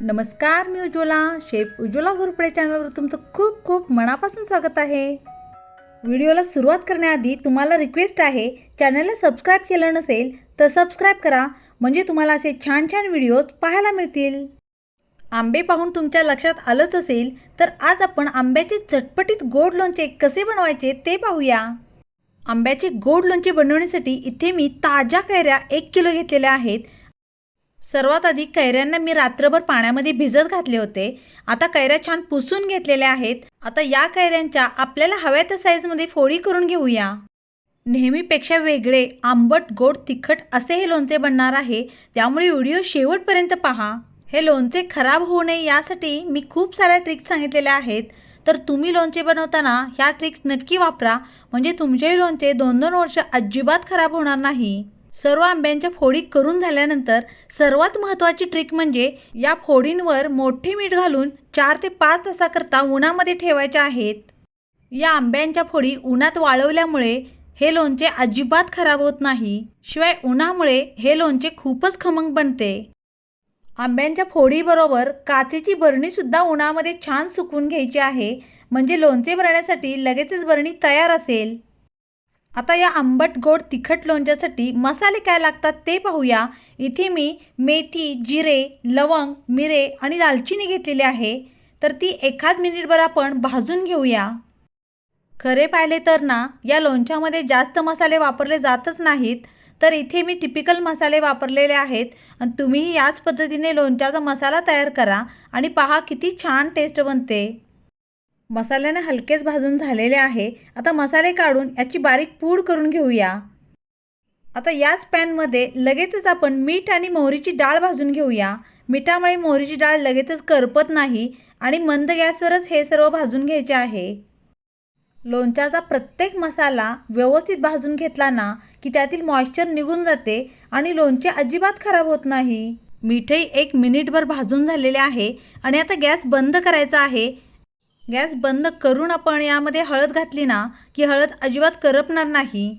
नमस्कार मी उज्ज्वला. शेफ उज्ज्वला घुरपडे चॅनलवर तुमचं खूप खूप मनापासून स्वागत आहे. व्हिडिओला सुरुवात करण्याआधी तुम्हाला रिक्वेस्ट आहे चॅनलला सबस्क्राईब केलं नसेल तर सबस्क्राईब करा म्हणजे तुम्हाला असे छान छान व्हिडिओज पाहायला मिळतील. आंबे पाहून तुमच्या लक्षात आलंच असेल तर आज आपण आंब्याचे चटपटीत गोड लोणचे कसे बनवायचे ते पाहूया. आंब्याचे गोड लोणचे बनवण्यासाठी इथे मी ताज्या कैऱ्या एक किलो घेतलेल्या आहेत. सर्वात आधी कैऱ्यांना मी रात्रभर पाण्यामध्ये भिजत घातले होते. आता कैऱ्या छान पुसून घेतलेल्या आहेत. आता या कैऱ्यांच्या आपल्याला हव्या त्या साईजमध्ये फोडी करून घेऊया. नेहमीपेक्षा वेगळे आंबट गोड तिखट असे हे लोणचे बनणार आहे. त्यामुळे व्हिडिओ शेवटपर्यंत पहा. हे लोणचे खराब होऊ नये यासाठी मी खूप साऱ्या ट्रिक्स सांगितलेल्या आहेत. तर तुम्ही लोणचे बनवताना ह्या ट्रिक्स नक्की वापरा. म्हणजे तुमचेही लोणचे दोन दोन वर्ष अजिबात खराब होणार नाही. सर्व आंब्यांच्या फोडी करून झाल्यानंतर सर्वात महत्त्वाची ट्रिक म्हणजे या फोडींवर मोठे मीठ घालून चार ते पाच तासाकरता उन्हामध्ये ठेवायच्या आहेत. या आंब्यांच्या फोडी उन्हात वाळवल्यामुळे हे लोणचे अजिबात खराब होत नाही. शिवाय उन्हामुळे हे लोणचे खूपच खमंग बनते. आंब्यांच्या फोडीबरोबर काचेची बरणीसुद्धा उन्हामध्ये छान सुकवून घ्यायची आहे. म्हणजे लोणचे भरण्यासाठी लगेचच बरणी तयार असेल. आता या आंबट गोड तिखट लोणच्यासाठी मसाले काय लागतात ते पाहूया. इथे मी मेथी जिरे लवंग मिरे आणि दालचिनी घेतलेली आहे. तर ती एखाद मिनिटभर आपण भाजून घेऊया. खरे पाहिले तर ना या लोणच्यामध्ये जास्त मसाले वापरले जातच नाहीत. तर इथे मी टिपिकल मसाले वापरलेले आहेत. आणि तुम्हीही याच पद्धतीने लोणच्याचा मसाला तयार करा आणि पहा किती छान टेस्ट बनते. मसाल्यानं हलकेच भाजून झालेले आहे. आता मसाले काढून याची बारीक पूड करून घेऊया. आता याच पॅनमध्ये लगेचच आपण मीठ आणि मोहरीची डाळ भाजून घेऊया. मिठामुळे मोहरीची डाळ लगेचच करपत नाही आणि मंद गॅसवरच हे सर्व भाजून घ्यायचे आहे. लोणच्याचा प्रत्येक मसाला व्यवस्थित भाजून घेतला ना की त्यातील मॉइश्चर निघून जाते आणि लोणचे अजिबात खराब होत नाही. मीठही एक मिनिटभर भाजून झालेले आहे आणि आता गॅस बंद करायचा आहे. गॅस बंद करून आपण यामध्ये हळद घातली ना की हळद अजिबात करपणार नाही.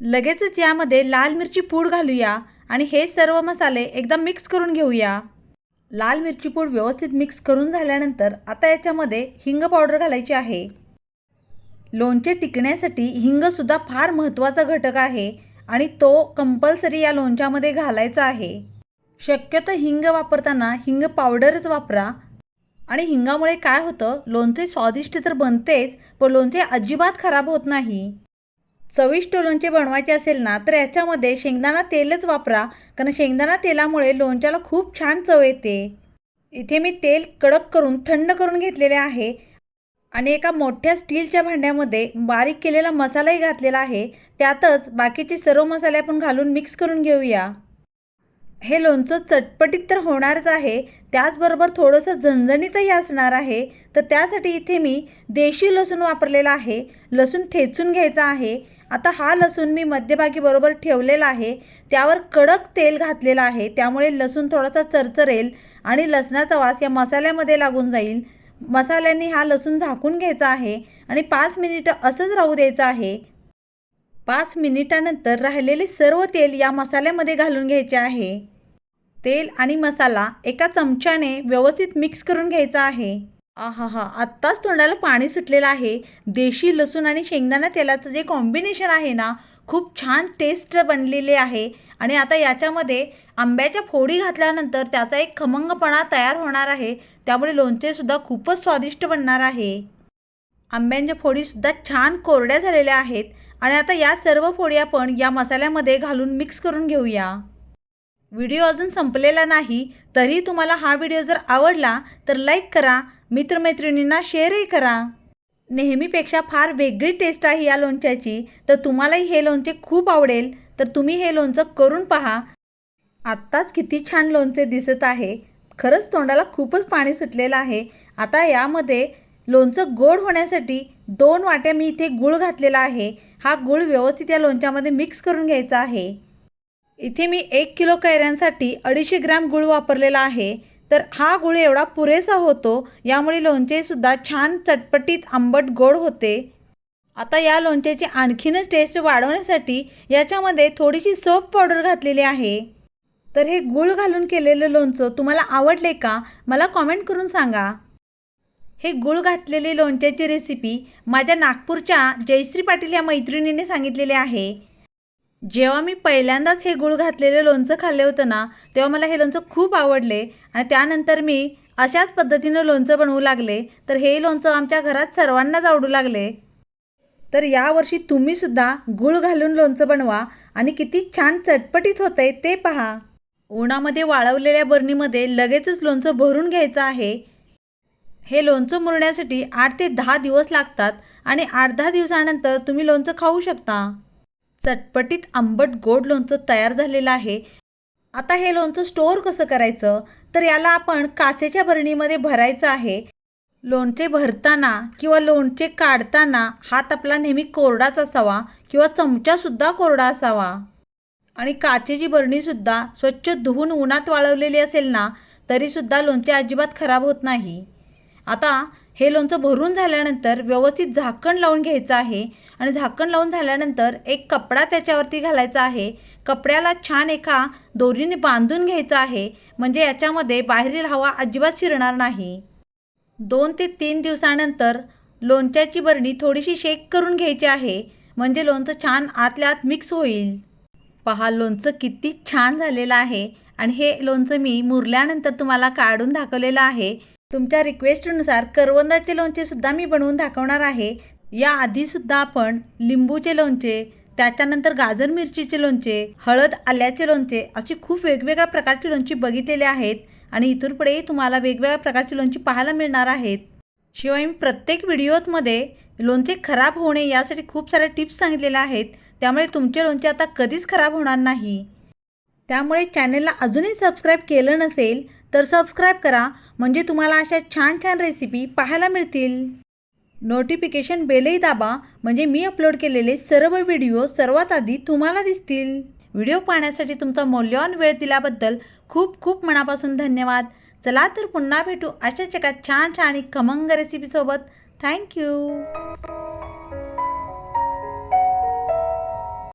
लगेचच यामध्ये लाल मिरची पूड घालूया आणि हे सर्व मसाले एकदा मिक्स करून घेऊया. लाल मिरची पूड व्यवस्थित मिक्स करून झाल्यानंतर आता याच्यामध्ये हिंग पावडर घालायची आहे. लोणचे टिकण्यासाठी हिंगसुद्धा फार महत्त्वाचा घटक आहे आणि तो कंपल्सरी या लोणच्यामध्ये घालायचा आहे. शक्यतो हिंग वापरताना हिंग पावडरच वापरा आणि हिंगामुळे काय होतं? लोणचे स्वादिष्ट तर बनतेच पण लोणचे अजिबात खराब होत नाही. चविष्ट लोणचे बनवायचे असेल ना तर याच्यामध्ये शेंगदाणा तेलच वापरा कारण शेंगदाणा तेलामुळे लोणच्याला खूप छान चव येते. इथे मी तेल कडक करून थंड करून घेतलेले आहे. आणि एका मोठ्या स्टीलच्या भांड्यामध्ये बारीक केलेला मसालाही घातलेला आहे. त्यातच बाकीचे सर्व मसाले आपण घालून मिक्स करून घेऊया. हे लोणचं चटपटीत तर होणारच आहे त्याचबरोबर थोडंसं झणझणीतही असणार आहे. तर त्यासाठी इथे मी देशी लसूण वापरलेला आहे लसूण ठेचून घ्यायचा आहे. आता हा लसूण मी मध्यभागी बरोबर ठेवलेला आहे त्यावर कडक तेल घातलेलं आहे त्यामुळे लसूण थोडासा चरचरेल आणि लसणाचा वास या मसाल्यामध्ये लागून जाईल. मसाल्याने हा लसूण झाकून घ्यायचा आहे आणि पाच मिनिटं असंच राहू द्यायचं आहे. पाच मिनिटानंतर राहिलेले सर्व तेल या मसाल्यामध्ये घालून घ्यायचे आहे. तेल आणि मसाला एका चमच्याने व्यवस्थित मिक्स करून घ्यायचा आहे. आहा हा आत्ताच तोंडाला पाणी सुटलेलं आहे. देशी लसूण आणि शेंगदाणा तेलाचं जे कॉम्बिनेशन आहे ना खूप छान टेस्ट बनलेले आहे. आणि आता याच्यामध्ये आंब्याच्या फोडी घातल्यानंतर त्याचा एक खमंगपणा तयार होणार आहे. त्यामुळे लोणचेसुद्धा खूपच स्वादिष्ट बनणार आहे. आंब्यांच्या फोडीसुद्धा छान कोरड्या झालेल्या आहेत. आणि आता या सर्व फोडी आपण या मसाल्यामध्ये घालून मिक्स करून घेऊया. व्हिडिओ अजून संपलेला नाही तरी तुम्हाला हा व्हिडिओ जर आवडला तर लाईक करा मित्रमैत्रिणींना शेअरही करा. नेहमीपेक्षा फार वेगळी टेस्ट आहे या लोणच्याची तर तुम्हालाही हे लोणचे खूप आवडेल तर तुम्ही हे लोणचं करून पहा. आत्ताच किती छान लोणचे दिसत आहे. खरंच तोंडाला खूपच पाणी सुटलेलं आहे. आता यामध्ये लोणचं गोड होण्यासाठी दोन वाट्या मी इथे गूळ घातलेला आहे. हा गूळ व्यवस्थित या लोणच्यामध्ये मिक्स करून घ्यायचा आहे. इथे मी एक किलो कैऱ्यांसाठी अडीचशे ग्रॅम गूळ वापरलेला आहे. तर हा गूळ एवढा पुरेसा होतो यामुळे लोणचेसुद्धा छान चटपटीत आंबट गोड होते. आता या लोणच्याची आणखीनच टेस्ट वाढवण्यासाठी याच्यामध्ये थोडीशी सोप पावडर घातलेली आहे. तर हे गूळ घालून केलेलं लोणचं तुम्हाला आवडले का मला कॉमेंट करून सांगा. हे गूळ घातलेली लोणच्याची रेसिपी माझ्या नागपूरच्या जयश्री पाटील या मैत्रिणीने सांगितलेली आहे. जेव्हा मी पहिल्यांदाच हे गूळ घातलेलं लोणचं खाल्ले होतं ना तेव्हा मला हे लोणचं खूप आवडले आणि त्यानंतर मी अशाच पद्धतीनं लोणचं बनवू लागले तर हे लोणचं आमच्या घरात सर्वांनाच आवडू लागले. तर यावर्षी तुम्हीसुद्धा गूळ घालून लोणचं बनवा आणि किती छान चटपटीत होतंय ते पहा. उन्हामध्ये वाळवलेल्या बरणीमध्ये लगेचच लोणचं भरून घ्यायचं आहे. हे लोणचं मुरण्यासाठी आठ ते दहा दिवस लागतात आणि आठ दहा दिवसानंतर तुम्ही लोणचं खाऊ शकता. चटपटीत आंबट गोड लोणचं तयार झालेलं आहे. आता हे लोणचं स्टोअर कसं करायचं? तर याला आपण काचेच्या बरणीमध्ये भरायचं आहे. लोणचे भरताना किंवा लोणचे काढताना हात आपला नेहमी कोरडाच असावा किंवा चमचासुद्धा कोरडा असावा. आणि काचेची बरणीसुद्धा स्वच्छ धुवून उन्हात वाळवलेली असेल ना तरीसुद्धा लोणचे अजिबात खराब होत नाही. आता हे लोणचं भरून झाल्यानंतर व्यवस्थित झाकण लावून घ्यायचं आहे आणि झाकण लावून झाल्यानंतर एक कपडा त्याच्यावरती घालायचा आहे. कपड्याला छान एका दोरीने बांधून घ्यायचं आहे. म्हणजे याच्यामध्ये बाहेरील हवा अजिबात शिरणार नाही. दोन ते तीन दिवसानंतर लोणच्याची बरणी थोडीशी शेक करून घ्यायची आहे. म्हणजे लोणचं छान आतल्या आत मिक्स होईल. पहा लोणचं किती छान झालेलं आहे. आणि हे लोणचं मी मुरल्यानंतर तुम्हाला काढून दाखवलेलं आहे. तुमच्या रिक्वेस्टनुसार करवंदाचे लोणचेसुद्धा मी बनवून दाखवणार आहे. या आधीसुद्धा आपण लिंबूचे लोणचे त्याच्यानंतर गाजर मिरचीचे लोणचे हळद आल्याचे लोणचे अशी खूप वेगवेगळ्या प्रकारची लोणची बघितलेली आहेत आणि इथून पुढेही तुम्हाला वेगवेगळ्या प्रकारची लोणची पाहायला मिळणार आहेत. शिवाय मी प्रत्येक व्हिडिओमध्ये लोणचे खराब होणे यासाठी खूप साऱ्या टिप्स सांगितलेल्या आहेत. त्यामुळे तुमचे लोणचे आता कधीच खराब होणार नाही. त्यामुळे चॅनलला अजूनही सबस्क्राईब केलं नसेल तर सबस्क्राईब करा. म्हणजे तुम्हाला अशा छान छान रेसिपी पाहायला मिळतील. नोटिफिकेशन बेलही दाबा. म्हणजे मी अपलोड केलेले सर्व व्हिडिओ सर्वात आधी तुम्हाला दिसतील. व्हिडिओ पाहण्यासाठी तुमचा मौल्यवान वेळ दिल्याबद्दल खूप खूप मनापासून धन्यवाद. चला तर पुन्हा भेटू अशाच एका छान छान आणि खमंग रेसिपीसोबत थँक्यू